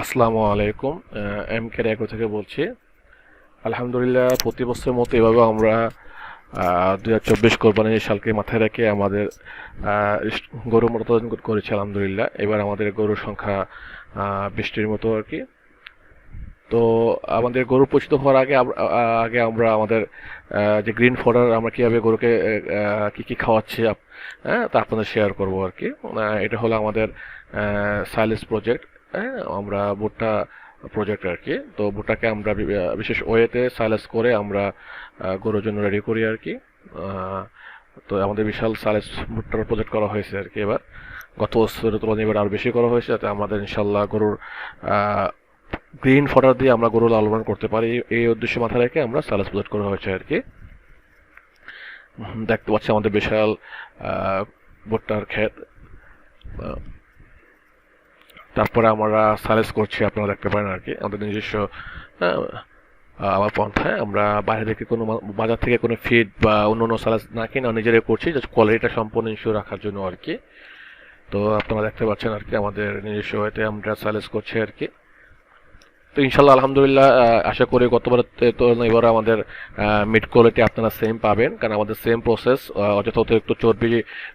আসসালামু আলাইকুম M K রেকো থেকে বলছি। আলহামদুলিল্লাহ, প্রতি বছরের মতো এভাবে আমরা দুই হাজার চব্বিশ কোরবানির সালকে মাথায় রেখে আমাদের গরু মতদান করেছি, আলহামদুলিল্লাহ। এবার আমাদের গরুর সংখ্যা বৃষ্টির মতো আর কি। তো আমাদের গরু পরিচিত হওয়ার আগে আগে আমরা আমাদের যে গ্রিন ফডার আমরা কীভাবে গরুকে কি কি খাওয়াচ্ছি হ্যাঁ তা আপনাদের শেয়ার করব আর কি। এটা হলো আমাদের সাইলেন্স প্রজেক্ট। হ্যাঁ আমরা ভুট্টা প্রজেক্ট আর কি তো ভুট্টাকে আমরা বিশেষ ওয়েতে সাইলেন্স করে আমরা গরুর জন্য রেডি করি আর কি তো আমাদের বিশাল সাইলেন্স ভুট্টার প্রজেক্ট করা হয়েছে আর কি এবার। গত বছরের তুলনায় এবার আরও বেশি করা হয়েছে, যাতে আমাদের ইনশাল্লাহ গরুর গ্রিন ফডার দিয়ে আমরা গরু লালন করতে পারি। এই উদ্দেশ্য মাথায় রেখে আমরা সাইলেন্স প্রজেক্ট করা হয়েছে আর কি দেখতে পাচ্ছি আমাদের বিশাল ভুট্টার ক্ষেত। তারপরে আমরা সালেস করছি, আপনারা দেখতে পারেন আর কি, আমাদের নিজস্ব আমার পন্থায় আমরা বাইরে থেকে কোনো বাজার থেকে কোনো ফিড বা অন্য অন্য সালাস না কিনে নিজেরাই করছি জাস্ট কোয়ালিটিটা সম্পূর্ণ ইস্যু রাখার জন্য আর কি। তো আপনারা দেখতে পাচ্ছেন আর কি, আমাদের নিজস্ব এতে আমরা সালেস করছি আর কি। তো ইনশাল্লাহ, আলহামদুলিল্লাহ আশা করি গতবার তো এবার আমাদের মিড কোয়ালিটি আপনারা সেম পাবেন। কারণ আমাদের সেম প্রসেস অযথা অতিরিক্ত চর্বি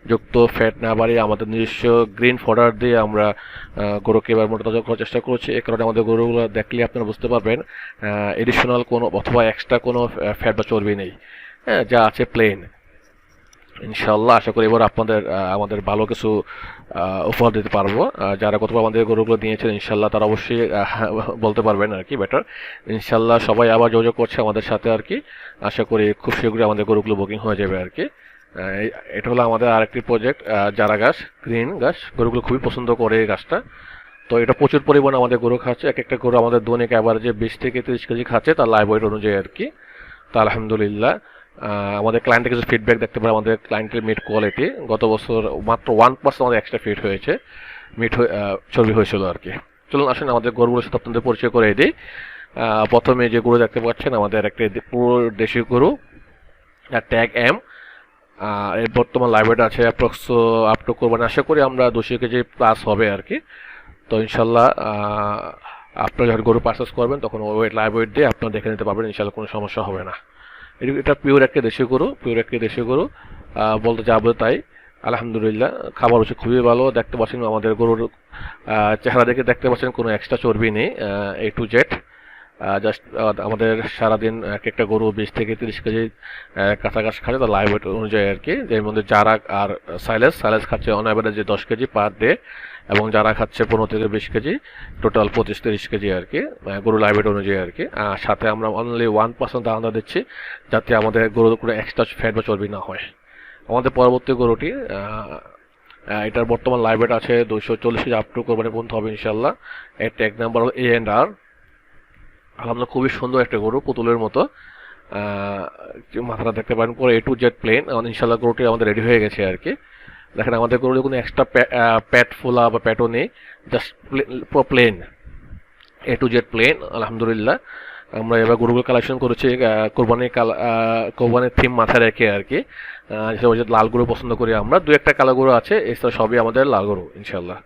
যুক্ত ফ্যাট না বাড়িয়ে আমাদের নিজস্ব গ্রিন ফডার দিয়ে আমরা গরুকে এবার মোটা তাজা করার চেষ্টা করছি। এ কারণে আমাদের গরুগুলো দেখলে আপনারা বুঝতে পারবেন এডিশনাল কোনো অথবা এক্সট্রা কোনো ফ্যাট বা চর্বি নেই। হ্যাঁ যা আছে প্লেন ইনশাল্লাহ আশা করি এবার আপনাদের আমাদের ভালো কিছু উপহার দিতে পারব। যারা গতবার আমাদের গরুগুলো দিয়েছেন ইনশাল্লাহ তারা অবশ্যই বলতে পারবেন আর কি বেটার ইনশাল্লাহ সবাই আবার যোগাযোগ করছে আমাদের সাথে আর কি। আশা করি খুব শীঘ্রই আমাদের গরুগুলো বুকিং হয়ে যাবে আর কি। এটা হলো আমাদের আরেকটি প্রজেক্ট যারা গাছ গ্রিন গাছ। গরুগুলো খুবই পছন্দ করে এই গাছটা। তো এটা প্রচুর পরিমাণে আমাদের গরু খাচ্ছে। এক একটা গরু আমাদের দৈনিক অ্যাভারেজে বিশ থেকে তিরিশ কেজি খাচ্ছে তার লাইভ ওয়েট অনুযায়ী আর কি। তো আলহামদুলিল্লাহ। আমাদের ক্লায়েন্টের কিছু ফিডব্যাক দেখতে পারে, আমাদের ক্লায়েন্টের মিট কোয়ালিটি গত বছর মাত্র ওয়ান পার্সেন্ট আমাদের এক্সট্রা ফিট হয়েছে মিট চর্বি হয়েছিল আর কি। চলুন আসেন, আমাদের গরুগুলোর সাথে আপনাদের পরিচয় করে দিই। প্রথমে যে গরু দেখতে পাচ্ছেন, আমাদের একটা পুরো দেশি গরু ট্যাগ এম এর বর্তমান লাইভেট আছে অ্যাপ্রক্স আপ টু করবেন। আশা করি আমরা দুশো কেজি প্লাস হবে আর কি। তো ইনশাল্লাহ আপনারা যখন গরু পারচেস করবেন, তখন ওয়েট লাইভ দিয়ে আপনারা দেখে নিতে পারবেন, ইনশাল্লাহ কোনো সমস্যা হবে না। এটি- পিওর একটা দেশি গরু পিওর একটা দেশি আহ, বলতে যাব তাই। আলহামদুলিল্লাহ খাবার হচ্ছে খুবই ভালো। দেখতে পাচ্ছেন আমাদের গরুর চেহারা দেখে দেখতে পাচ্ছেন কোনো এক্সট্রা চর্বি নেই এ টু জেড জাস্ট আমাদের সারাদিন এক একটা গরু বিশ থেকে তিরিশ কেজি কাছাকাছি খাচ্ছে তার লাইভ ওয়েট অনুযায়ী আর কি। এর মধ্যে যারা আর সাইলেস সাইলেস খাচ্ছে অন অ্যাভারেজে দশ কেজি পার ডে এবং যারা খাচ্ছে পনেরো থেকে বিশ কেজি টোটাল পঁচিশ তিরিশ কেজি আর কি আহ, গরু লাইভ ওয়েট অনুযায়ী আর কি। আর সাথে আমরা অনলি ওয়ান পার্সেন্ট দানা দিচ্ছি যাতে আমাদের গরুর কোনো এক্সট্রা ফ্যাট বা চর্বি না হয়। আমাদের পরবর্তী গরুটি এটার বর্তমান লাইভ ওয়েট আছে দুশো চল্লিশ কেজি আপ টু কোরবানি পর্যন্ত হবে ইনশাল্লাহ এর ট্যাগ নাম্বার হল এ এন্ড আর আলহামদুলিল্লাহ খুবই সুন্দর একটা গরু পুতুলের মতো। মাথাটা দেখতে পারেন পরে এ টু জেড প্লেন ইনশাল্লাহ গরুটি আমাদের রেডি হয়ে গেছে আর কি। দেখেন, আমাদের গরুর কোনো এক্সট্রা প্যাট ফোলা বা প্যাটও নেই just plain A to Z plain আলহামদুলিল্লাহ। আমরা এবার গরুগুলো কালেকশন করেছি কোরবানির কাল কোরবানির থিম মাথায় রেখে আর কি। লাল গরু পছন্দ করি আমরা, দু একটা কালো গরু আছে, এছাড়া সবই আমাদের লাল গরু ইনশাল্লাহ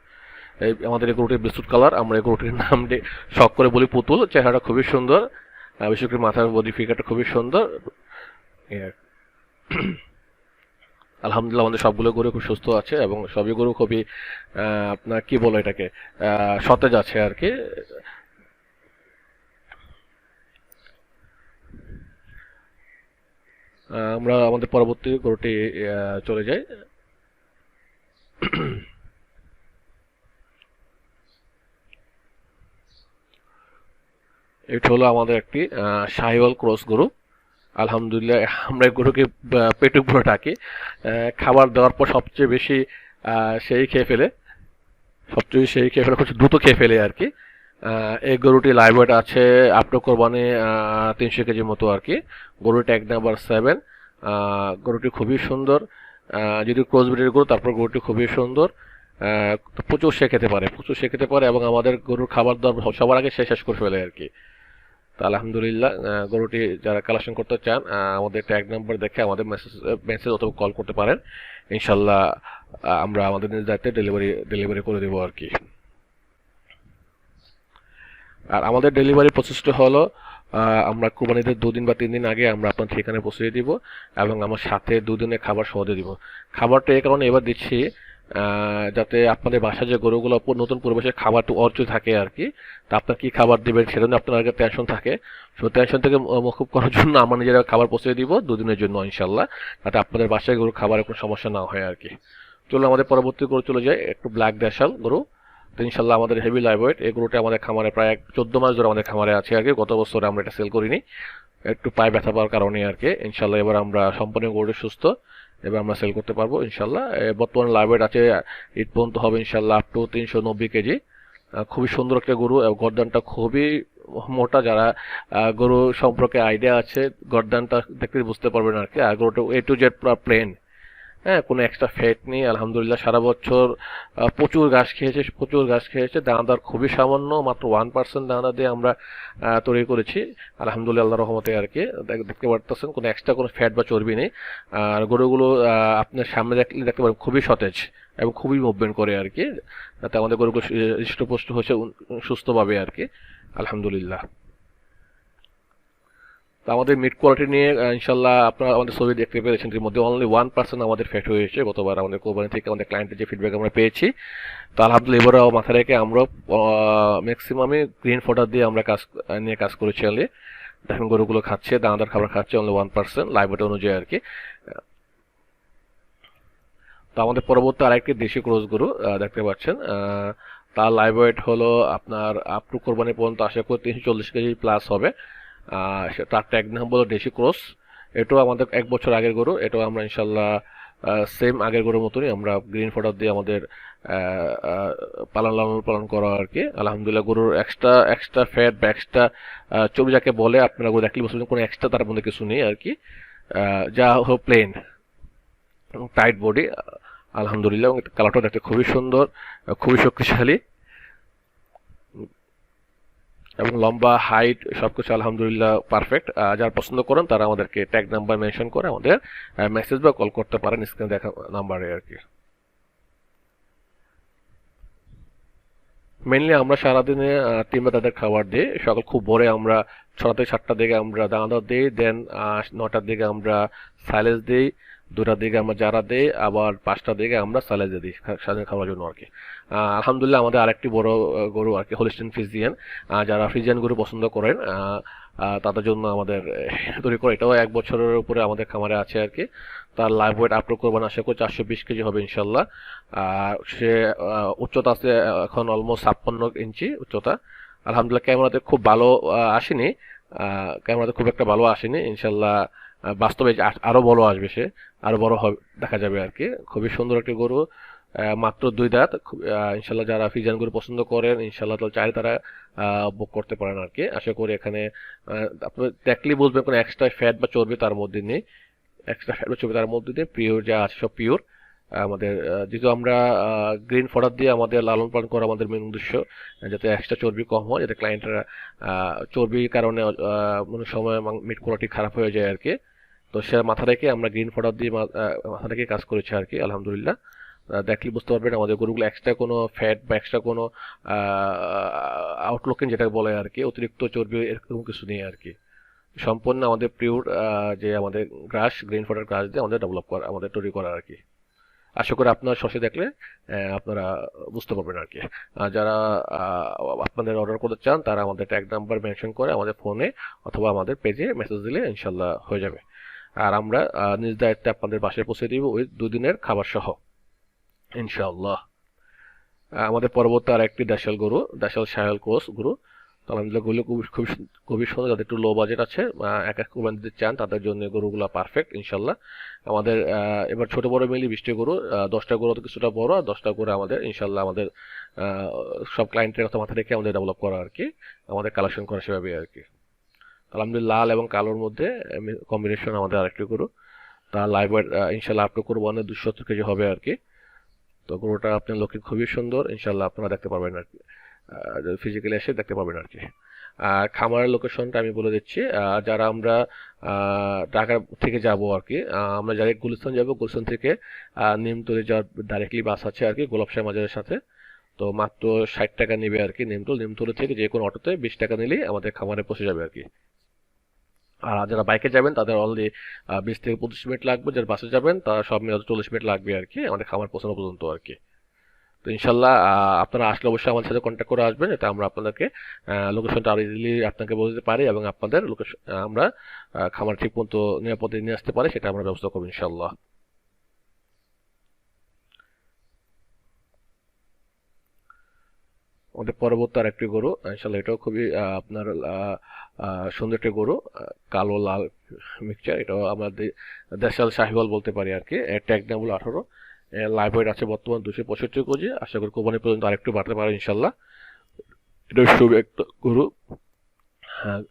এই আমাদের এই গরুটির বিস্কুট কালার আমরা এই গরুটির নাম দিয়ে শখ করে বলি পুতুল, চেহারাটা খুবই সুন্দর বিশেষ করে মাথার বডি ফিগারটা খুবই সুন্দর। আলহামদুলিল্লাহ আমাদের সবগুলো গরু খুব সুস্থ আছে এবং সবই গরু খুবই আপনার কি বলো এটাকে সতেজ আছে আর কি। আমরা আমাদের পরবর্তী গরুটি চলে যাই। এটা হলো আমাদের একটি আহ, শাহিওয়াল ক্রস গরু। আলহামদুলিল্লাহ, আমরা গরুকে পেটুক ভরে ডাকি। খাবার দেওয়ার পর সবচেয়ে বেশি সেই খেয়ে ফেলে। সবচেয়ে সেই খেয়ে ফেলে, খুব দ্রুত খেয়ে ফেলে আর কি। এই গরুটি লাইভ আছে আপটো কোরবানি তিনশো কেজির মতো আর কি। গরুর ট্যাগ নাম্বার সেভেন গরুটি খুবই সুন্দর। যদি ক্রস ব্রিডের গরু, তারপর গরুটি খুবই সুন্দর। প্রচুর সে খেতে পারে, প্রচুর সে খেতে পারে এবং আমাদের গরুর খাবার দাবার সবার আগে সে শেষ করে ফেলে আর কি। তো আলহামদুলিল্লাহ গরুটি যারা কালেকশন করতে চান আমাদের ট্যাগ নাম্বার দেখে আমাদের মেসেজ মেসেজ অথবা কল করতে পারেন। ইনশাল্লাহ আমরা আমাদের নিজ দায়িত্বে ডেলিভারি ডেলিভারি করে দেবো আর কি। আর আমাদের ডেলিভারি প্রসেসটা হলো আমরা কোরবানিদের দুদিন বা তিন দিন আগে আমরা আপনার ঠিকানায় পৌঁছে দিব এবং আমার সাথে দুদিনের খাবার সহ দিয়ে দিব। খাবারটা এই কারণে এবার দিচ্ছি যাতে আপনাদের বাসায় যে গরুগুলো নতুন পরিবেশে খাবার একটু অর্জ থাকে আর কি, তা আপনার কি খাবার দেবেন সেটা নিয়ে আপনার আগে টেনশন থাকে। সো টেনশন থেকে ম- মুকুব করার জন্য আমরা নিজেরা খাবার পৌঁছে দিব দুদিনের জন্য ইনশাল্লাহ যাতে আপনাদের বাসায় গরু খাবারের কোনো সমস্যা না হয় আর কি। চলুন আমাদের পরবর্তী গরু চলে যায় একটু ব্ল্যাক দেশাল গরু। তো ইনশাল্লাহ আমাদের হেভি লাইভওয়েট এই গরুটা আমাদের খামারে প্রায় চোদ্দ মাস ধরে আমাদের খামারে আছে আর কি, গত বছরে আমরা এটা সেল করিনি। একটু পায়ে ব্যথা পাওয়ার কারণে আর কি ইনশাল্লাহ এবার আমরা সম্পূর্ণ গরুটা সুস্থ। এবার আমরা সেল করতে পারব, ইনশাল্লাহ। বর্তমানে লাইভেট আছে ইট পর্যন্ত হবে ইনশাল্লাহ আপ টু তিনশো নব্বই কেজি। খুবই সুন্দর একটা গরু, এবং গরদানটা খুবই মোটা যারা গরু সম্পর্কে আইডিয়া আছে, গরদানটা দেখতে বুঝতে পারবেন আর কি। আর গরুটা এ টু জেড প্লেন হ্যাঁ কোনো এক্সট্রা ফ্যাট নেই, আলহামদুলিল্লাহ সারা বছর প্রচুর ঘাস খেয়েছে, প্রচুর ঘাস খেয়েছে, দানাদার খুবই সামান্য, মাত্র ওয়ান পার্সেন্ট দানা দিয়ে আমরা তৈরি করেছি। আলহামদুলিল্লাহ আল্লাহ রহমতে আর কি দেখতে পারতেছেন, কোনো এক্সট্রা কোনো ফ্যাট বা চর্বি নেই। আর গরুগুলো আপনার সামনে দেখলে দেখতে পারেন খুবই সতেজ এবং খুবই মুভমেন্ট করে আর কি। তাতে আমাদের গরুগুলো হৃষ্টপুষ্ট হচ্ছে সুস্থভাবে আর কি, আলহামদুলিল্লাহ। তো আমাদের মিড কোয়ালিটি নিয়ে ইনশাল্লাহ আপনারা আমাদের ছবি দেখতে পেরেছেন এর মধ্যে অনলি ওয়ান পার্সেন্ট আমাদের ফ্যাট হয়েছে গতবার আমাদের কোরবানি থেকে, আমাদের ক্লায়েন্টের যে ফিডব্যাক আমরা পেয়েছি। তো আলহামদুলিল্লাহ এবারও মাথায় রেখে আমরা ম্যাক্সিমামই গ্রিন ফোটার দিয়ে আমরা কাজ, নিয়ে কাজ করেছি অনলি দেখেন গরুগুলো খাচ্ছে দানাদার খাবার খাচ্ছে অনলি ওয়ান পার্সেন্ট লাইভ অনুযায়ী আর কি। তো আমাদের পরবর্তী আরেকটি দেশি ক্রোজ গরু দেখতে পাচ্ছেন তার লাইভ ওয়েট হলো আপনার আপ টু কোরবানি পর্যন্ত আশা করি তিনশো চল্লিশ কেজি প্লাস হবে। তার ট্যাগ নাম হলো দেশি ক্রস। এটাও আমাদের এক বছর আগের গরু। এটাও আমরা ইনশাল্লাহ সেম আগের গরুর মতনই আমরা গ্রিন ফোটার দিয়ে আমাদের পালন লালন পালন করা আর কি। আলহামদুলিল্লাহ, গরুর এক্সট্রা এক্সট্রা ফ্যাট বা এক্সট্রা চর্বি যাকে বলে, আপনারা গরু দেখলে পারবেন কোনো এক্সট্রা তার মধ্যে কিছু নেই আর কি। যা হলো প্লেন টাইট বডি আলহামদুলিল্লাহ, এবং কালারটা দেখতে খুবই সুন্দর, খুবই শক্তিশালী। এবং লম্বা হাইট সবকিছু আলহামদুলিল্লাহ পারফেক্ট যারা পছন্দ করেন, তারা আমাদেরকে ট্যাগ নাম্বার মেনশন করে আমাদের মেসেজ বা কল করতে পারেন স্ক্রিনে দেখা নাম্বারে আর কি। মেনলি আমরা সারাদিনে টিমে তাদের খাবার দিই। সকাল খুব ভোরে আমরা ছটা থেকে সাতটার দিকে আমরা দানাদার দিই দেন নটার দিকে আমরা সাইলেজ দিই, দুটার দিকে আমরা যারা দিই, আবার পাঁচটার দিকে আমরা সাইলেজ দিই সারাদিন খাওয়ার জন্য আর কি। আলহামদুলিল্লাহ আমাদের আরেকটি বড় গরু আর কি হোলিস্টিন ফিজিয়ান যারা ফ্রিজিয়ান গরু পছন্দ করেন তাদের জন্য আমাদের, তৈরি করে, এটাও এক বছরের উপরে আমাদের খামারে আছে আর কি। তার লাইভ ওয়েট আপলোড করবেন, আশা করি চারশো বিশ কেজি হবে ইনশাল্লাহ আর সে উচ্চতা আছে এখন অলমোস্ট ছাপ্পান্ন ইঞ্চি উচ্চতা। আলহামদুলিল্লাহ ক্যামেরাতে খুব ভালো আসেনি। ক্যামেরাতে খুব একটা ভালো আসেনি। ইনশাল্লাহ বাস্তবে আ- আরও বড় আসবে সে। আরও বড় হবে, দেখা যাবে আর কি। খুবই সুন্দর একটি গরু। মাত্র দুই দাঁত। ইনশাল্লাহ যারা ফিজান গরু পছন্দ করেন ইনশাল্লাহ তাহলে চাই তারা বুক করতে পারেন আর কি। আশা করি এখানে আপনি দেখলেই বুঝবেন কোনো এক্সট্রা ফ্যাট বা চর্বি তার মধ্যে নেই। এক্সট্রা ফ্যাট বা চর্বি তার মধ্যে নেই পিওর যা আছে সব পিওর আমাদের যেহেতু আমরা গ্রিন ফডার দিয়ে আমাদের লালন পালন করা আমাদের মেন উদ্দেশ্য, যাতে এক্সট্রা চর্বি কম হয়, যাতে ক্লায়েন্টরা চর্বির কারণে কোনো সময় মিট কোয়ালিটি খারাপ হয়ে যায় আর কি। তো সে মাথা রেখে আমরা গ্রিন ফডার দিয়ে মাথা রেখে কাজ করেছি আর কি, আলহামদুলিল্লাহ। দেখলে বুঝতে পারবেন আমাদের গরুগুলো এক্সট্রা কোনো ফ্যাট বা এক্সট্রা কোনো আউটলুকিং যেটা বলে আর কি, অতিরিক্ত চর্বি এরকম কিছু নেই আর কি। সম্পূর্ণ আমাদের পিওর যে আমাদের গ্রাস গ্রিন ফডার গ্রাস দিয়ে আমাদের ডেভেলপ করা, আমাদের তৈরি করা আর কি। আশা করি আপনার সসে দেখলে আপনারা বুঝতে পারবেন আর কি। যারা আপনাদের অর্ডার করতে চান, তারা আমাদের ট্যাগ নাম্বার মেনশন করে আমাদের ফোনে অথবা আমাদের পেজে মেসেজ দিলে ইনশাল্লাহ হয়ে যাবে। আর আমরা নিজ দায়িত্বে আপনাদের বাসায় পৌঁছে দিব ওই দুদিনের খাবার সহ ইনশাআল্লাহ। আহ, আমাদের পরবর্তী আর একটি দেশাল গরু দেশাল সায়াল কোষ গরু। তো আলহামদুলিল্লাহ খুবই খুবই খুবই সুন্দর যাদের একটু লো বাজেট আছে এক এক কোরবানি দিতে চান তাদের জন্য গরুগুলো পারফেক্ট ইনশাল্লাহ আমাদের এবার ছোট বড় মিলি বিশটি গরু দশটা গরু কিছুটা বড় আর দশটা গরু আমাদের ইনশাল্লাহ আমাদের সব ক্লায়েন্টের কথা মাথায় রেখে আমাদের ডেভেলপ করা আর কি আমাদের কালেকশন করা সেভাবে আর কি। আলহামদুলিল্লাহ লাল এবং কালোর মধ্যে কম্বিনেশন আমাদের আরেকটি গরু। তার লাইভ ইনশাল্লাহ আপনি করব অনেক দুশো কেজি হবে আর কি। তো গরুটা আপনার লক্ষ্যে খুবই সুন্দর ইনশাল্লাহ আপনারা দেখতে পারবেন আর কি। ফিজিক্যালি এসে দেখতে পাবেন আর কি। আর খামারের লোকেশনটা আমি বলে দিচ্ছি যারা আমরা ঢাকা থেকে যাব আর কি আমরা যারা গুলিস্তান যাব, গুলিস্তান থেকে নিমতলি যাওয়ার ডাইরেক্টলি বাস আছে আর কি, গোলাপ শাহ মাজারের সাথে। তো মাত্র ষাট টাকা নেবে আর কি নিমতল। নিমতল থেকে যে কোনো অটোতে বিশ টাকা নিলেই আমাদের খামারে পৌঁছে যাবে আর কি। আর যারা বাইকে যাবেন, তাদের অনলি বিশ থেকে পঁচিশ মিনিট লাগবে। যারা বাসে যাবেন, তারা সব মিলে চল্লিশ মিনিট লাগবে আর কি, আমাদের খাবার পৌঁছানো পর্যন্ত আর কি। তো ইনশাল্লাহ আপনারা আসলে অবশ্যই আমাদের সাথে কন্ট্যাক্ট করে আসবেন এটা আমরা আপনাদেরকে লোকেশনটা আরও ইজিলি আপনাকে বলে দিতে পারি এবং আপনাদের লোকেশন আমরা খামার ঠিক মতো নিরাপদে নিয়ে আসতে পারি, সেটা আমরা ব্যবস্থা করব ইনশাল্লাহ। আমাদের পরবর্তী আর একটি গরু ইনশাল্লাহ এটাও খুবই আপনার সুন্দর একটি গরু কালো, লাল মিক্সচার এটাও আমাদের দেশাল শাহিওয়াল বলতে পারি আর কি ট্যাগ নামগুলো আঠারো। লাইভ ওয়েট আছে বর্তমান দুশো পঁয়ষট্টি কেজি। আশা করি কোম্পানি পর্যন্ত আরেকটু বাড়তে পারে ইনশাল্লাহ এটা শুভ একটা গরু। হ্যাঁ।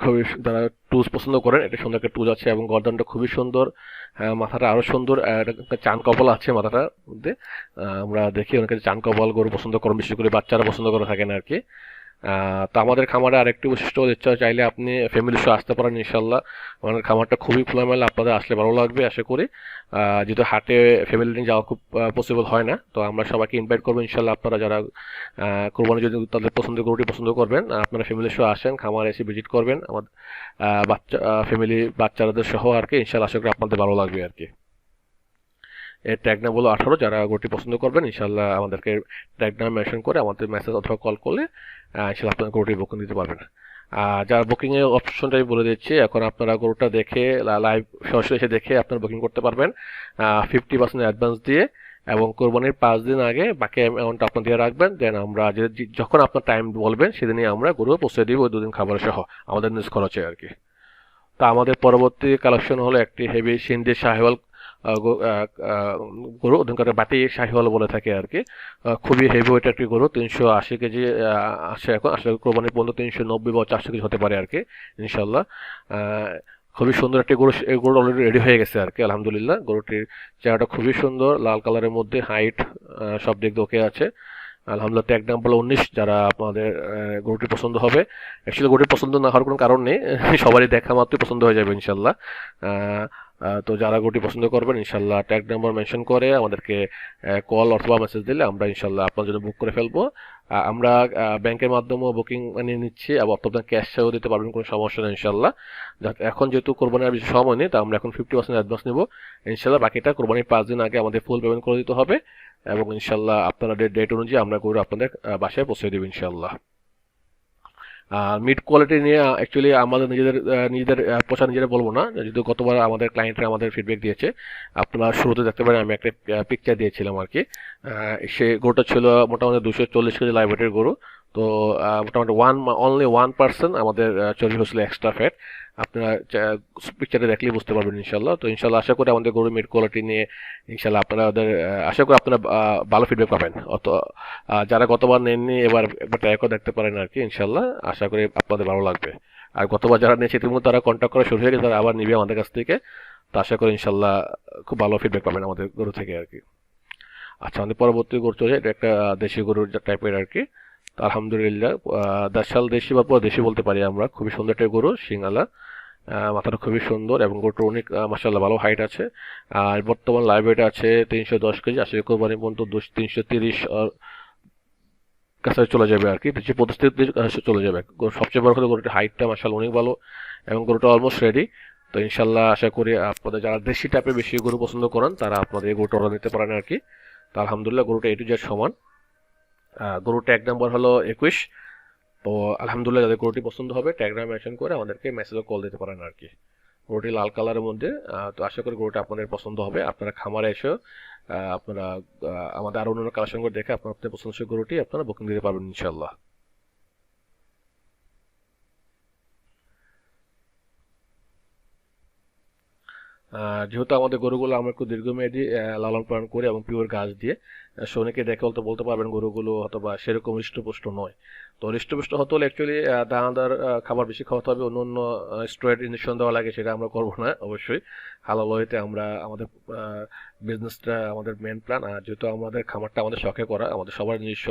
খুবই যারা টুজ পছন্দ করেন, এটা সুন্দর একটা টুজ আছে এবং গর্দনটা খুবই সুন্দর। মাথাটা আরও সুন্দর একটা চান কপাল আছে মাথাটার মধ্যে। আমরা দেখি অনেকে চান কপাল গরু পছন্দ করেন বিশেষ করে বাচ্চারা পছন্দ করে থাকেন আর কি। তো আমাদের খামারে আরেকটি বৈশিষ্ট্য ইচ্ছা চাইলে আপনি ফ্যামিলি সহ আসতে পারেন ইনশাল্লাহ আমাদের খামারটা খুবই খোলামেলা, আপনাদের আসলে ভালো লাগবে, আশা করি। যেহেতু হাটে ফ্যামিলি নিয়ে যাওয়া খুব পসিবল হয় না, তো আমরা সবাইকে ইনভাইট করব ইনশাল্লাহ আপনারা যারা কোরবানি যদি তাদের পছন্দ, গরুটি পছন্দ করবেন, আপনারা ফ্যামিলি সহ আসেন, খামারে এসে ভিজিট করবেন। আমাদের বাচ্চা ফ্যামিলি বাচ্চাদের সহ আর কি ইনশাল্লাহ আশা করি আপনাদের ভালো লাগবে আর কি। এর ট্যাগ নাম হলো আঠারো, যারা গরুটি পছন্দ করবেন ইনশাল্লাহ আমাদেরকে ট্যাগ নাম মেনশন করে আমাদের মেসেজ অথবা কল করলে ইনশাল্লাহ আপনারা গরুটি বুকিং দিতে পারবেন। যারা বুকিং এর অপশনটা আমি বলে দিচ্ছি, এখন আপনারা গরুটা দেখে লাইভ সরাসরি এসে দেখে আপনারা বুকিং করতে পারবেন ফিফটি পার্সেন্ট অ্যাডভান্স দিয়ে এবং কোরবানির পাঁচ দিন আগে বাকি অ্যামাউন্ট আপনার দিয়ে রাখবেন দেন আমরা যখন আপনার টাইম বলবেন, সেদিনই আমরা গরু পৌঁছে দিব ওই দুদিন খাবার সহ, আমাদের নিজ খরচে আর কি। তা আমাদের পরবর্তী কালেকশন হলো একটি হেভি সিন্ধি সাহেওয়াল গরু ওখানকার বাটি শাহিওয়াল বলে থাকে আর কি। খুবই হেভি ওয়েট একটি গরু, তিনশো আশি কেজি আসে এখন, আসলে কোরবানি পর্যন্ত তিনশো নব্বই বা চারশো কেজি হতে পারে আর কি ইনশাল্লাহ খুবই সুন্দর একটি গরু এই গরু অলরেডি রেডি হয়ে গেছে আর কি, আলহামদুলিল্লাহ। গরুটির চেহারাটা খুবই সুন্দর, লাল কালারের মধ্যে হাইট সব দিক দিয়ে ওকে আছে। আলহামদুলিল্লাহ ট্যাগ নাম্বার উনিশ, যারা আপনাদের গরুটি পছন্দ হবে। অ্যাকচুয়ালি গরুটি পছন্দ না হওয়ার কোনো কারণ নেই, সবারই দেখা মাত্রই পছন্দ হয়ে যাবে ইনশাল্লাহ তো যারা গরুটি পছন্দ করবেন, ইনশাল্লাহ ট্যাগ নাম্বার মেনশন করে আমাদেরকে কল অথবা মেসেজ দিলে আমরা ইনশাল্লাহ আপনার জন্য বুক করে ফেলব। আমরা ব্যাংকের মাধ্যমেও বুকিং মানে নিচ্ছি আবার আপনার ক্যাশ সেও দিতে পারবেন, কোনো সমস্যা নেই ইনশাল্লাহ। এখন যেহেতু কোরবানির বেশি সময় নেই, তা আমরা এখন ফিফটি পার্সেন্ট অ্যাডভান্স নেব। ইনশাল্লাহ বাকিটা কোরবানির পাঁচ দিন আগে আমাদের ফুল পেমেন্ট করে দিতে হবে এবং ইনশাল্লাহ আপনাদের ডেট অনুযায়ী আমরা গরু আপনাদের বাসায় পৌঁছে দেবো ইনশাল্লাহ। মিড কোয়ালিটি নিয়ে অ্যাকচুয়ালি আমাদের নিজেদের নিজেদের পোষা নিজেরা বলব না। যদি গতবার আমাদের ক্লায়েন্টরা আমাদের ফিডব্যাক দিয়েছে, আপনারা শুরুতে দেখতে পারেন আমি একটা পিকচার দিয়েছিলাম আর কি। সে গরুটা ছিল মোটামুটি দুশো চল্লিশ কেজি লাইব্রেরির গরু। তো মোটামুটি ওয়ান অনলি ওয়ান পার্সেন্ট আমাদের চর্বি হয়েছিল এক্সট্রা ফ্যাট আপনারা পিকচারে দেখলেই বুঝতে পারবেন ইনশাল্লাহ তো ইনশাল্লাহ আশা করি আমাদের গরু মিট কোয়ালিটি নিয়ে ইনশাল্লাহ আপনারা ওদের আশা করি আপনারা ভালো ফিডব্যাক পাবেন। অত যারা গতবার নেননি, এবার একবার ট্রাই করে দেখতে পারেন আর কি ইনশাল্লাহ আশা করি আপনাদের ভালো লাগবে। আর গতবার যারা নিয়েছে ইতিমধ্যে তারা কন্ট্যাক্ট করা শুরু হয়ে গেছে, তারা আবার নিবে আমাদের কাছ থেকে। তো আশা করি ইনশাল্লাহ খুব ভালো ফিডব্যাক পাবেন আমাদের গরু থেকে আর কি। আচ্ছা আমাদের পরবর্তী গরু চলে, এটা একটা দেশি গরুর টাইপের আর কি। আলহামদুলিল্লাহ দাসাল দেশি বা দেশি বলতে পারি আমরা। খুবই সুন্দর একটা গরু, সিঙ্গালা। মাথাটা খুবই সুন্দর এবং গরুটার অনেক মাসাল্লাহ ভালো হাইট আছে। আর বর্তমান লাইভ ওয়েট আছে তিনশো দশ কেজি আসলে কোরবানি পর্যন্ত তিনশো তিরিশ কাছে চলে যাবে আর কি। তিনশো পঁচিশ চলে যাবে। সবচেয়ে বড় কথা গরুটির হাইটটা মাসাল অনেক ভালো এবং গরুটা অলমোস্ট রেডি তো ইনশাল্লাহ আশা করি আপনাদের যারা দেশি টাইপের বেশি গরু পছন্দ করেন, তারা আপনাদের এই গরুটা অর্ডার নিতে পারেন আর কি। তো আলহামদুলিল্লাহ গরুটা এটু টু সমান। গরুর ট্যাগ নাম্বার হলো একুশ। তো আলহামদুলিল্লাহ যাদের গরুটি পছন্দ হবে ট্যাগ নাম মেনশন করে আমাদেরকে মেসেজও কল দিতে পারেন আর কি। গরুটি লাল কালারের মধ্যে তো আশা করি গরুটা আপনাদের পছন্দ হবে। আপনারা খামারে এসে আপনারা আমাদের আরও অন্যান্য কালেকশন করে দেখে আপনার আপনার পছন্দ গরুটি আপনারা বুকিং দিতে পারবেন ইনশাল্লাহ যেহেতু আমাদের গরুগুলো আমরা একটু দীর্ঘমেয়াদী লালন পালন করি এবং পিওর গাছ দিয়ে শোনেকে দেখে বলতে বলতে পারবেন গরুগুলো অথবা সেরকম হৃষ্টপুষ্ট নয়। তো হৃষ্টপুষ্ট হতে হলে অ্যাকচুয়ালি দানাদার খাবার বেশি খাওয়াতে হবে অন্য অন্য স্ট্রেট ইঞ্জেকশন দেওয়া লাগে, সেটা আমরা করব না, অবশ্যই। হালাল ওয়েতে আমরা আমাদের বিজনেসটা আমাদের মেন প্ল্যান আর যেহেতু আমাদের খামারটা আমাদের শখে করা, আমাদের সবার নিজস্ব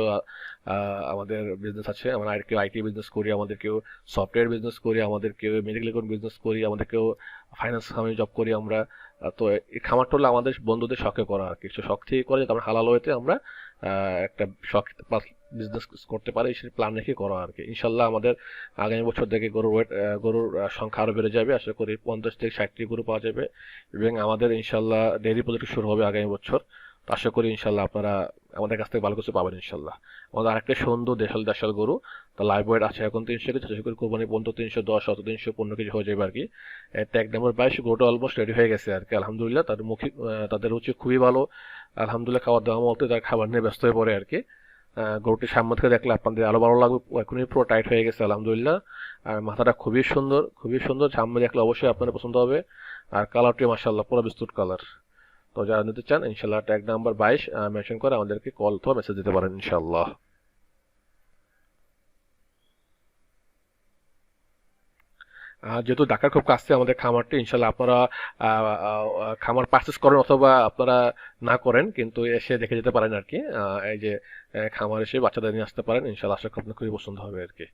আমাদের বিজনেস আছে। আমরা আর কেউ আইটি বিজনেস করি, আমাদের কেউ সফটওয়্যার বিজনেস করি, আমাদের কেউ মেডিকেল বিজনেস করি, আমাদের কেউ ফাইন্যান্স খামে জব করি আমরা। তো এই খামারটা হলো আমাদের বন্ধুদের শখে করা আর কি। শখ থেকে করে আমরা হালাল হয়েতে আমরা একটা শখ বিজনেস করতে পারি, সেই প্ল্যান রেখে করা আর কি। ইনশাল্লাহ আমাদের আগামী বছর থেকে গরুর ওয়েট গরুর সংখ্যা আরও বেড়ে যাবে। আশা করি পঞ্চাশ থেকে ষাটটি গরু পাওয়া যাবে। এবং আমাদের ইনশাল্লাহ ডেইরি প্রজেক্ট শুরু হবে আগামী বছর। আশা করি ইনশাল্লাহ আপনারা আমাদের কাছ থেকে ভালো কিছু পাবেন ইনশাল্লাহ। আমাদের আরেকটা সুন্দর দেশাল দেশাল গরু তা লাইভ ওয়েট আছে এখন তিনশো কেজি আশা করি কোরবানি পর্যন্ত তিনশো দশ অত তিনশো পনেরো কেজি হয়ে যাবে আর কি ট্যাগ নাম্বার বাইশ, গরুটা অলমোস্ট রেডি হয়ে গেছে আর কি আলহামদুলিল্লাহ। তাদের মুখে তাদের রুচি খুবই ভালো। আলহামদুলিল্লাহ খাবার দাওয়া মতো তার খাবার নিয়ে ব্যস্ত হয়ে পড়ে আর কি গরুটি সামনে থেকে দেখলে আপনাদের আরও ভালো লাগবে, এখনই পুরো টাইট হয়ে গেছে, আলহামদুলিল্লাহ। আর মাথাটা খুবই সুন্দর খুবই সুন্দর, সামনে দেখলে অবশ্যই আপনাদের পছন্দ হবে। আর কালারটি মাসাল্লাহ পুরো বিস্তুট কালার তো যারা নিতে চান ইনশাল্লাহ ট্যাগ নাম্বার বাইশ মেনশন করে আমাদেরকে কল অথবা মেসেজ দিতে পারেন ইনশাল্লাহ যেহেতু ঢাকার খুব কাছে আমাদের খামারটি ইনশাল্লাহ আপনারা খামার পারচেস করেন অথবা আপনারা না করেন, কিন্তু এসে দেখে যেতে পারেন আর কি। এই যে খামার এসে বাচ্চাদের নিয়ে আসতে পারেন ইনশাল্লাহ আশা করি আপনার খুবই পছন্দ হবে আর কি।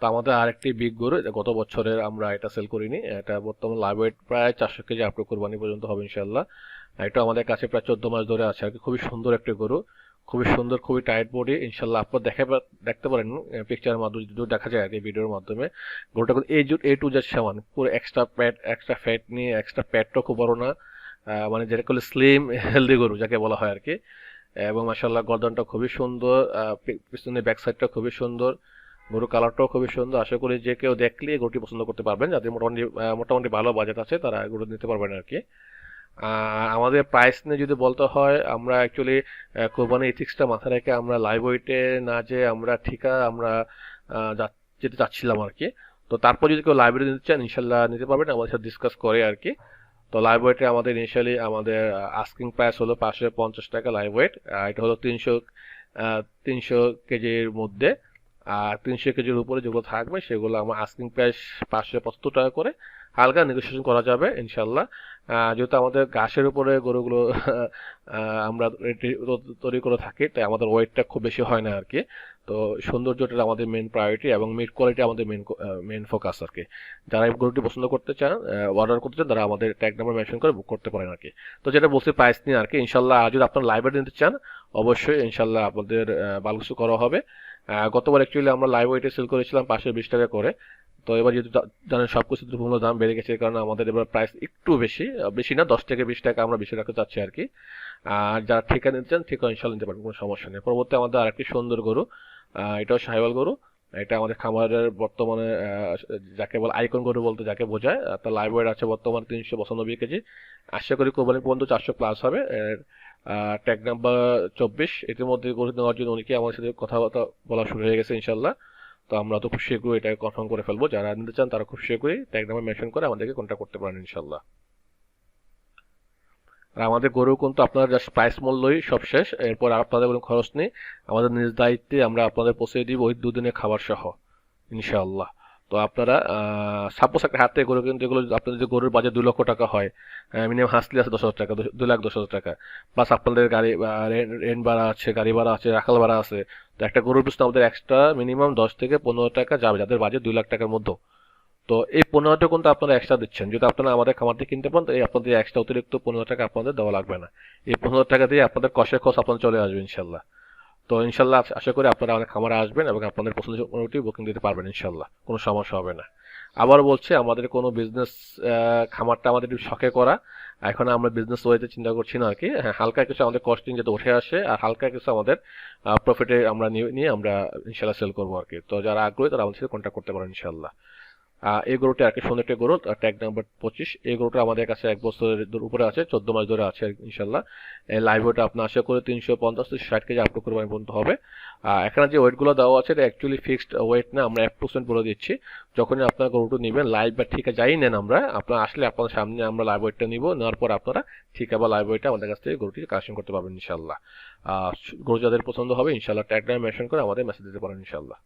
তো আমাদের আরেকটি বিগ গরু গত বছরের আমরা এটা সেল করিনি, এটা বর্তমান লাইভ ওয়েট প্রায় চারশো কেজি আপনি কোরবানি পর্যন্ত হবে ইনশাল্লাহ এটা আমাদের কাছে প্রায় চোদ্দ মাস ধরে আছে। আর কি খুবই সুন্দর একটি গরু। খুবই সুন্দর, খুবই টাইট বডি ইনশাল্লাহ আপনার দেখে দেখতে পারেন পিকচারের মাধ্যমে যদি দেখা যায় আর কি ভিডিওর মাধ্যমে। গরুটা কিন্তু এই এ টু জেড সমান। পুরো এক্সট্রা প্যাট এক্সট্রা ফ্যাট নিয়ে এক্সট্রা প্যাটটাও খুব বড় না। মানে যেটা করলে স্লিম হেলদি গরু, যাকে বলা হয় আর কি। এবং মাসাল্লাহ গর্দনটা খুবই সুন্দর পিছনে ব্যাক সাইডটা খুবই সুন্দর। গরু কালারটাও খুবই সুন্দর। আশা করি যে কেউ দেখলে গরুটি পছন্দ করতে পারবেন। যাদের মোটামুটি মোটামুটি ভালো বাজেট আছে, তারা গরু নিতে পারবেন আর কি। আমাদের প্রাইস নিয়ে যদি বলতে হয়, আমরা অ্যাকচুয়ালি কোরবানি ইথিক্সটা মাথায় রেখে আমরা লাইভ ওয়েটে না যে আমরা ঠিকা, আমরা যেতে চাচ্ছিলাম আর কি তো তারপর যদি কেউ লাইব্রেরি নিতে চান ইনশাল্লাহ নিতে পারবেন। আমাদের সাথে ডিসকাস করে আর কি তো লাইভ ওয়েটে আমাদের ইনিশিয়ালি আমাদের আস্কিং প্রাইস হলো পাঁচশো পঞ্চাশ টাকা লাইভ ওয়েট এটা হলো তিনশো তিনশো কেজির মধ্যে। আর তিনশো কেজির উপরে যেগুলো থাকবে, সেগুলো আমার আস্কিং প্রাইস পাঁচশো পঁচাত্তর টাকা করে। হালকা নেগোসিয়েশন করা যাবে, ইনশাল্লাহ। যেহেতু আমাদের ঘাসের উপরে গরুগুলো আমরা তৈরি করে থাকি, তাই আমাদের ওয়েটটা খুব বেশি হয় না আর কি। তো সৌন্দর্যটা আমাদের মেন প্রায়োরিটি এবং মিট কোয়ালিটি আমাদের মেন মেন ফোকাস আর কি। যারা এই গরুটি পছন্দ করতে চান অর্ডার করতে চান, তারা আমাদের ট্যাগ নাম্বার মেনশন করে বুক করতে পারেন আর কি। তো যেটা বলছি প্রাইস নিয়ে আর কি, ইনশাল্লাহ যদি আপনার লাইব্রেরি নিতে চান, অবশ্যই ইনশাল্লাহ আপনাদের ভালো কিছু করা হবে। গতবার অ্যাকচুয়ালি আমরা লাইভ ওয়েটে সেল করেছিলাম পাঁচশো বিশ টাকা করে। তো এবার যেহেতু জানেন সব কিছু দ্রব্যমূল্যের দাম বেড়ে গেছে কারণ আমাদের এবার প্রাইস একটু বেশি বেশি না, দশ থেকে বিশ টাকা আমরা বেশি রাখতে চাচ্ছি আর কি। আর যারা ঠিকা নিতে চান, ঠিকা ইনশাল্লাহ নিতে পারবেন, কোনো সমস্যা নেই। পরবর্তী আমাদের আরেকটি সুন্দর গরু এটাও সাহেবাল গরু। এটা আমাদের খামারের বর্তমানে যাকে বলে আইকন গরু বলতে যাকে বোঝায় তার লাইভ ওয়েট আছে বর্তমানে তিনশো পঁচানব্বই কেজি। আশা করি কোরবানি পর্যন্ত চারশো প্লাস হবে। ট্যাগ নাম্বার চব্বিশ। এটির মধ্যে গরু নেওয়ার জন্য অনেকে আমাদের সাথে কথাবার্তা বলা শুরু হয়ে গেছে ইনশাল্লাহ তো আমরা তো খুব শীঘ্রই এটাকে কনফার্ম করে ফেলব। যারা নিতে চান তারা খুব শীঘ্রই ট্যাগ মেনশন করে আমাদেরকে কন্ট্যাক্ট করতে পারেন ইনশাল্লাহ আর আমাদের গরু কিন্তু আপনার জাস্ট প্রাইস মূল্যই সব শেষ। এরপর আপনাদের কোনো খরচ নেই। আমাদের নিজ দায়িত্বে আমরা আপনাদের পৌঁছে দিব ওই দুদিনে খাবার সহ ইনশাআল্লাহ। তো আপনারা সাপোজ একটা হাতে গরু কিন্তু এগুলো আপনাদের যে গরুর বাজেট দুই লক্ষ টাকা হয় মিনিমাম হাসলি আছে দশ হাজার টাকা দুই লাখ দশ হাজার টাকা। প্লাস আপনাদের গাড়ি রেন্ট ভাড়া আছে, গাড়ি ভাড়া আছে, রাখাল ভাড়া আছে। তো একটা গরুর পিছনে আমাদের এক্সট্রা মিনিমাম দশ থেকে পনেরো টাকা যাবে, যাদের বাজেট দুই লাখ টাকার মধ্যে। তো এই পনেরো পনেরোটা কিন্তু আপনারা এক্সট্রা দিচ্ছেন। যদি আপনারা আমাদের খামার কিনতে পান এই আপনাদের এক্সট্রা অতিরিক্ত পনেরো টাকা আপনাদের দেওয়া লাগবে না। এই পনেরো টাকা দিয়ে আপনাদের কষের খরচ আপনাদের চলে আসবে, ইনশাল্লাহ। তো ইনশাল্লাহ আশা করি আপনারা আমাদের খামারে আসবেন এবং আপনাদের পছন্দের অনুযায়ী বুকিং দিতে পারবেন ইনশাল্লাহ। কোনো সমস্যা হবে না। আবার বলছি, আমাদের কোনো বিজনেস খামারটা আমাদের শখে করা। এখন আমরা বিজনেস ওয়েতে চিন্তা করছি না আর কি। হ্যাঁ হালকা কিছু আমাদের কস্টিং যাতে উঠে আসে আর হালকা কিছু আমাদের প্রফিটে আমরা নিয়ে আমরা ইনশাল্লাহ সেল করব আর কি। তো যারা আগ্রহী তারা আমাদের সাথে কন্ট্যাক্ট করতে পারেন ইনশাল্লাহ। এই আর কি সুন্দর একটা গরু ট্যাগ নাম্বার পঁচিশ। এই গরুটা আমাদের কাছে এক বছরের উপরে আছে, চোদ্দ মাস ধরে আছে, ইনশাল্লাহ। এই লাইভ আপনার আশা করে তিনশো পঞ্চাশ থেকে ষাট কেজি আপলোড করবেন পর্যন্ত হবে। এখানে যে ওয়েটগুলো দেওয়া আছে, এটা অ্যাকচুয়ালি ফিক্সড ওয়েট না, আমরা এক পার্সেন্ট বলে দিচ্ছি। যখনই আপনার গরুটা নেবেন লাইভ বা ঠিকা যাই নেন আমরা, আপনার আসলে আপনার সামনে আমরা লাইভ ওয়েটটা নিব, নেওয়ার পর আপনারা ঠিকা বা লাইভ ওয়েটটা আমাদের কাছ থেকে গরুটি কালেকশন করতে পারবেন, ইনশাল্লাহ। গরু যাদের পছন্দ হবে, ইনশাল্লাহ ট্যাগ নামে মেনশন করে আমাদের মেসেজ দিতে পারেন, ইনশাল্লাহ।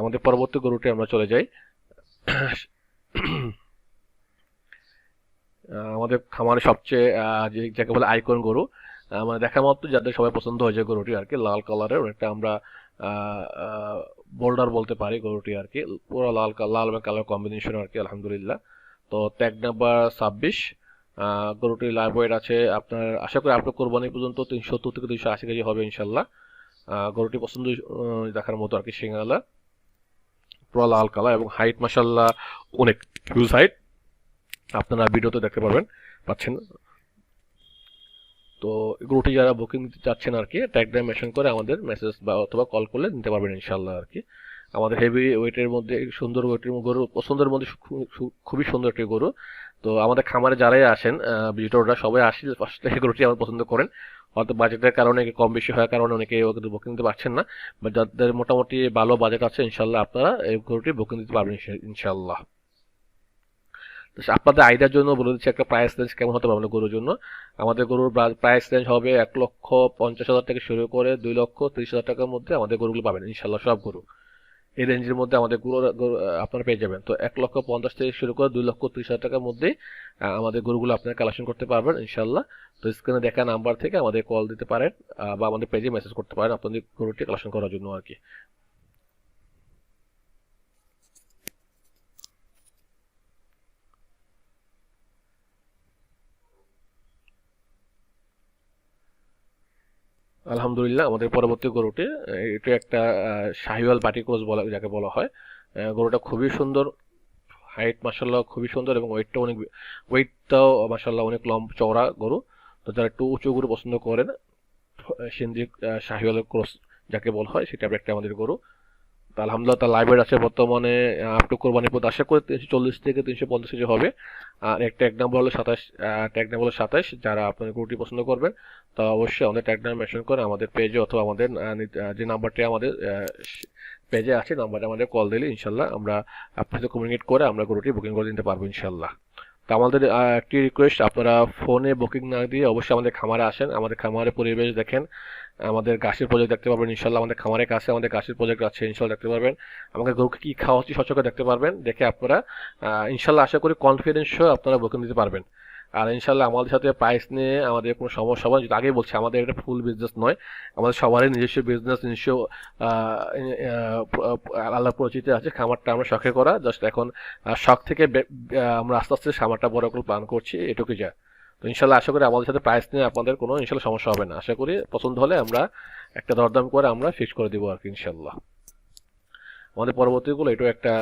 আমাদের পরবর্তী গরুটি আমরা চলে যাই। আমাদের খামারে সবচেয়ে যে যাকে বলে আইকন গরু মানে দেখা মাত্র যাদের সবাই পছন্দ হয়েছে গরুটি আর কি লাল কালারের, একটা আমরা বোল্ডার বলতে পারি গরুটি আর কি পুরো লাল লাল এবং কালার কম্বিনেশন আর কি আলহামদুলিল্লাহ। তো ট্যাগ নাম্বার ছাব্বিশ গরুটি লাইভ ওয়েট আছে আপনার, আশা করি আপনার কোরবানি পর্যন্ত তিনশো সত্তর থেকে দুইশো আশি কেজি হবে ইনশাল্লাহ। গরুটি পছন্দ দেখার মতো আর কি সিঙ্গালা পুরো লাল কালার এবং হাইট মাসাল্লাহ অনেক হিউজ হাইট আপনারা ভিডিওতে দেখতে পারবেন, পাচ্ছেন। তো গরুটি যারা বুকিং দিতে চাচ্ছেন আর কি ট্যাগ মেশন করে আমাদের মেসেজ বা অথবা কল করলে নিতে পারবেন ইনশাল্লাহ আর কি। আমাদের হেভি ওয়েটের মধ্যে, সুন্দর ওয়েটের গরু, পছন্দের মধ্যে খুবই সুন্দর একটি গরু। তো আমাদের খামারে যারাই আসেন ভিজিটররা সবাই আসি ফার্স্টে এই গরুটি আমার পছন্দ করেন। হয়তো বাজেটের কারণে কম বেশি হওয়ার কারণে অনেকে বুকিং দিতে পারছেন না। বা যাদের মোটামুটি ভালো বাজেট আছে, ইনশাল্লাহ আপনারা এই গরুটি বুকিং দিতে পারবেন ইনশাল্লাহ। আপনাদের আইডিয়ার জন্য বলে দিচ্ছি, একটা প্রাইস রেঞ্জ কেমন হতে পারে গরুর জন্য? আমাদের গরুর প্রাইস রেঞ্জ হবে এক লক্ষ পঞ্চাশ হাজার থেকে শুরু করে দুই লক্ষ তিরিশ হাজার টাকার মধ্যে আমাদের গরুগুলো পাবেন, ইনশাল্লাহ সব গরু। এই রেঞ্জের মধ্যে আমাদের গরু আপনারা পেয়ে যাবেন। তো এক লক্ষ পঞ্চাশ থেকে শুরু করে দুই লক্ষ ত্রিশ হাজার টাকার মধ্যে আমাদের গরুগুলো আপনারা কালেকশন করতে পারবেন ইনশাল্লাহ তো স্ক্রিনে দেখা নাম্বার থেকে আমাদের কল দিতে পারেন বা আমাদের পেজে মেসেজ করতে পারেন, আপনাদের গরুটি কালেকশন করার জন্য আর কি। আলহামদুলিল্লাহ, আমাদের পরবর্তী গরুটি এটা একটা শাহিওয়াল বাটি ক্রস বলা, যাকে বলা হয়। গরুটা খুবই সুন্দর হাইট মাসাল্লাহ খুবই সুন্দর এবং ওয়েটটা অনেক ওয়েটটাও মাসাল্লাহ অনেক লম্ব, চওড়া গরু। তো যারা একটু উঁচু গরু পছন্দ করেন সিন্ধি শাহিওয়াল ক্রস যাকে বলা হয় সেটা একটা আমাদের গরু। আলহামদুলিল্লাহ, তার লাইব্রেরি আছে বর্তমানে আপ টু কোরবানি পথ আশা করি তিনশো চল্লিশ থেকে তিনশো পঞ্চাশ কেজি হবে। আর এক নাম্বার হলো সাতাশ ট্যাগ নাম্বার হলো সাতাশ, যারা আপনার গরুটি পছন্দ করবেন, তা অবশ্যই আমাদের ট্যাগ নাম্বার মেনশন করে আমাদের পেজে অথবা আমাদের যে নাম্বারটি আমাদের পেজে আছে নাম্বারে আমাদের কল দিলে ইনশাল্লাহ আমরা আপনার সাথে কমিউনিকেট করে আমরা গরুটি বুকিং করে দিতে পারব ইনশাল্লাহ। তো আমাদের একটি রিকোয়েস্ট আপনারা ফোনে বুকিং না দিয়ে অবশ্যই আমাদের খামারে আসেন। আমাদের খামারে পরিবেশ দেখেন। আমাদের গাছের প্রজেক্ট দেখতে পারবেন, ইনশাল্লাহ আমাদের খামারের কাছে আমাদের গাছের প্রজেক্ট আছে, ইনশাল্লাহ দেখতে পারবেন। আমাদের গরুকে কি খাওয়া হচ্ছে সচকে দেখতে পারবেন, দেখে আপনারা ইনশাল্লাহ আশা করি কনফিডেন্স আপনারা বুকিং দিতে পারবেন। আর ইনশাল্লাহ আমাদের সাথে প্রাইস নিয়ে আমাদের কোনো সমস্যা হবে আগেই বলছি, আমাদের এটা ফুল বিজনেস নয়, আমাদের সবারই নিজস্ব বিজনেস নিজস্ব আল্লাহ পরিচিতি আছে, খামারটা আমরা শখে করা জাস্ট এখন শখ থেকে আমরা আস্তে আস্তে খামারটা বড় করে প্ল্যান করছি, এটুকুই যা। তো ইনশাল্লাহ আশা করি আমাদের সাথে প্রাইস নিয়ে আপনাদের কোনো ইনশাল্লাহ সমস্যা হবে না। আশা করি পছন্দ হলে আমরা একটা দরদাম করে আমরা ফিক্স করে দিব আর কি ইনশাল্লাহ। আমাদের পরবর্তীগুলো এটাও একটা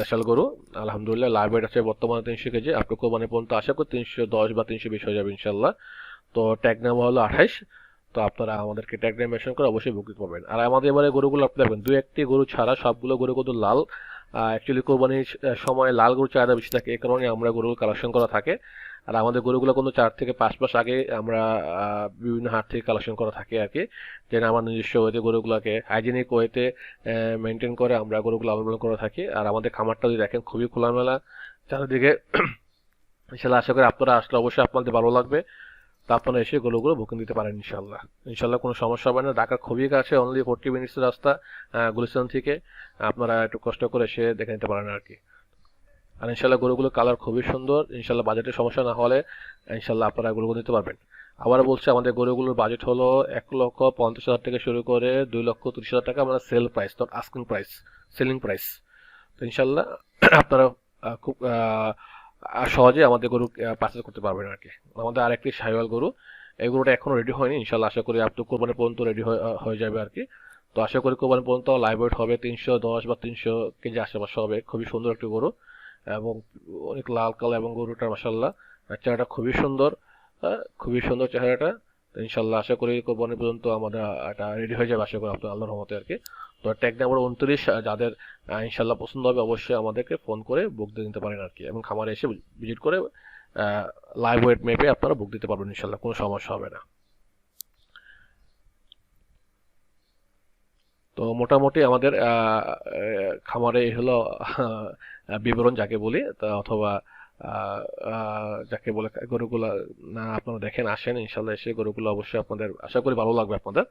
দেশাল গরু। আলহামদুলিল্লাহ লাইভ ওয়েট আছে বর্তমানে তিনশো কেজি। আপনি কোরবানি পর্যন্ত আশা করি তিনশো দশ বা তিনশো বিশ হয়ে যাবে ইনশাল্লাহ। তো ট্যাগ নাম্বার হলো আঠাইশ। তো আপনারা আমাদেরকে ট্যাগ নাম মেনশন করে অবশ্যই বুকিং করবেন। আর আমাদের এবারে গরুগুলো আপনি দেখবেন, দুই একটি গরু ছাড়া সবগুলো গরু কিন্তু লাল। অ্যাকচুয়ালি কোরবানির সময় লাল গরু চাহিদা বেশি থাকে এই কারণে আমরা গরুগুলো কালেকশন করা থাকে। আর আমাদের গরুগুলো কিন্তু চার থেকে পাঁচ মাস আগে আমরা বিভিন্ন হাট থেকে কালেকশন করা থাকে আর কি। যেন আমার নিজস্ব ওয়েতে গরুগুলোকে হাইজেনিক ওয়েতে মেনটেন করে আমরা গরুগুলো অবলম্বন করে থাকি। আর আমাদের খামারটা যদি দেখেন খুবই খোলামেলা। চারিদিকে ইনশাল্লাহ আশা করি আপনারা আসলে অবশ্যই আপনাদের ভালো লাগবে। তা আপনারা এসে গরুগুলো বুকিং দিতে পারেন ইনশাল্লাহ। ইনশাল্লাহ কোনো সমস্যা হবে না। ঢাকা খুবই কাছে অনলি ফোরটি মিনিটসের রাস্তা গুলিস্তান থেকে। আপনারা একটু কষ্ট করে এসে দেখে নিতে পারেন আর কি। আর ইনশাল্লাহ গরুগুলো কালার খুবই সুন্দর। ইনশাল্লাহ বাজেটের সমস্যা না হলে ইনশাল্লাহ আপনারা গরুগুলো নিতে পারবেন। আবার বলছি, আমাদের গরুগুলোর বাজেট হলো এক লক্ষ পঞ্চাশ হাজার থেকে শুরু করে দুই লক্ষ তিরিশ হাজার টাকা মানে sale price not asking price selling price তো ইনশাল্লাহ আপনারা খুব সহজে আমাদের গরু পারচেস করতে পারবেন আর কি। আমাদের আরেকটি সাইওয়াল গরু, এই গরুটা এখনও রেডি হয়নি। ইনশাল্লাহ আশা করি আপনি কোরবানি পর্যন্ত রেডি হয়ে যাবে আর কি। তো আশা করি কোরবানি পর্যন্ত লাইভ ওয়েট হবে তিনশো দশ বা তিনশো কেজি আশেপাশে হবে। খুবই সুন্দর একটি গরু। এবং অনেক লাল কালার এবং গরুটা মাসাল্লাহ চেহারাটা খুবই সুন্দর। খুবই সুন্দর চেহারাটা। ইনশাল্লাহ আশা করি কোরবানি পর্যন্ত আমরা এটা রেডি হয়ে যাবে, আশা করি আপনার আল্লাহর রহমতে আর কি। তো ট্যাগ নাম্বার উনত্রিশ যাদের ইনশাল্লাহ পছন্দ হবে অবশ্যই আমাদেরকে ফোন করে বুক দিয়ে নিতে পারেন আর কি। এবং খামারে এসে ভিজিট করে লাইভ ওয়েট মেপে আপনারা বুক দিতে পারবেন ইনশাল্লাহ কোনো সমস্যা হবে না। তো মোটামুটি আমাদের খামারে হলো বিবরণ যাকে বলি অথবা যাকে বলে গরুগুলো, না, আপনারা দেখেন, আসেন, ইনশাল্লাহ এসে গরুগুলো অবশ্যই আপনাদের, আশা করি ভালো লাগবে আপনাদের,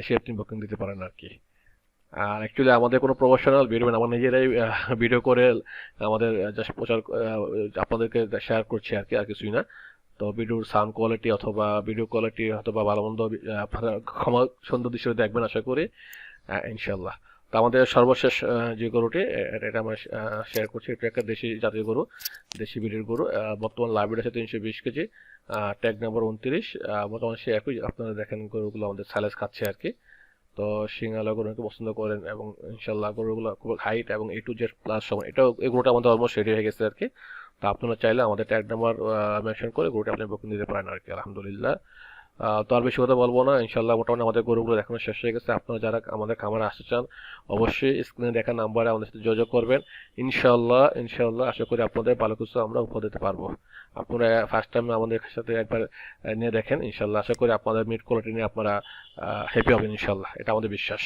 এসে আপনি বুকিং দিতে পারেন আর কি। আর অ্যাকচুয়ালি আমাদের কোনো প্রফেশনাল ভিডিও আমরা নিজেরাই ভিডিও করে, আমাদের জাস্ট প্রচার আপনাদেরকে শেয়ার করছি আর কি, আর কিছুই না। তো ভিডিওর সাউন্ড কোয়ালিটি অথবা ভিডিও কোয়ালিটি অথবা ভালো মন্দ আপনারা ক্ষমা সুন্দর দৃশ্যে দেখবেন, আশা করি। ইনশাল্লাহ। তো আমাদের সর্বশেষ যে গরুটি এটা আমরা শেয়ার করছি। এটা একটা দেশি জাতীয় গরু, দেশি বিড়ির গরু। বর্তমান লাইব্রেরি আছে তিনশো বিশ কেজি। ট্যাগ নাম্বার উনত্রিশ। বর্তমানে সে একই, আপনারা দেখেন গরুগুলো আমাদের স্যালেস খাচ্ছে আর কি। তো সিঙ্গালা গরুকে পছন্দ করেন এবং ইনশাল্লাহ গরুগুলো খুব হাইট এবং এ টু জেড প্লাস সমান। এটাও, এই গরুটা আমাদের অলমোস্ট রেডি হয়ে গেছে আর কি। তো আপনারা চাইলে আমাদের ট্যাগ নাম্বার মেনশন করে গরুটা আপনি বুকিং দিতে পারেন আর কি, আলহামদুলিল্লাহ। তো আর বেশি কথা বলব না। ইনশাল্লাহ মোটামুটি আমাদের গরুগুলো দেখানো শেষ হয়ে গেছে। আপনারা যারা আমাদের খামারে আসতে চান, অবশ্যই স্ক্রিনে দেখা নাম্বারে আমাদের সাথে যোগাযোগ করবেন। ইনশাল্লাহ ইনশাল্লাহ আশা করি আপনাদের ভালো কিছু আমরা উপহার দিতে পারব। আপনারা ফার্স্ট টাইম আমাদের সাথে একবার নিয়ে দেখেন। ইনশাল্লাহ আশা করি আপনাদের মিট কোয়ালিটি নিয়ে আপনারা হ্যাপি হবেন ইনশাল্লাহ। এটা আমাদের বিশ্বাস।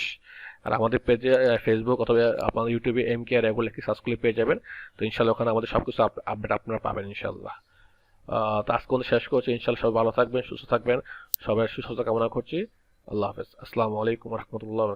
আর আমাদের পেজে ফেসবুক অথবা আপনাদের ইউটিউবে এম কে আর এগুলো সার্চ করলে পেয়ে যাবেন। তো ইনশাল্লাহ ওখানে আমাদের সব কিছু আপডেট আপনারা পাবেন ইনশাল্লাহ। তো আজকে শেষ করছি। ইনশাল্লাহ সবাই ভালো থাকবেন, সুস্থ থাকবেন। সবাই সুস্থতা কামনা করছি। আল্লাহ হাফেজ। আসসালামু আলাইকুম রহমতুল্লাহ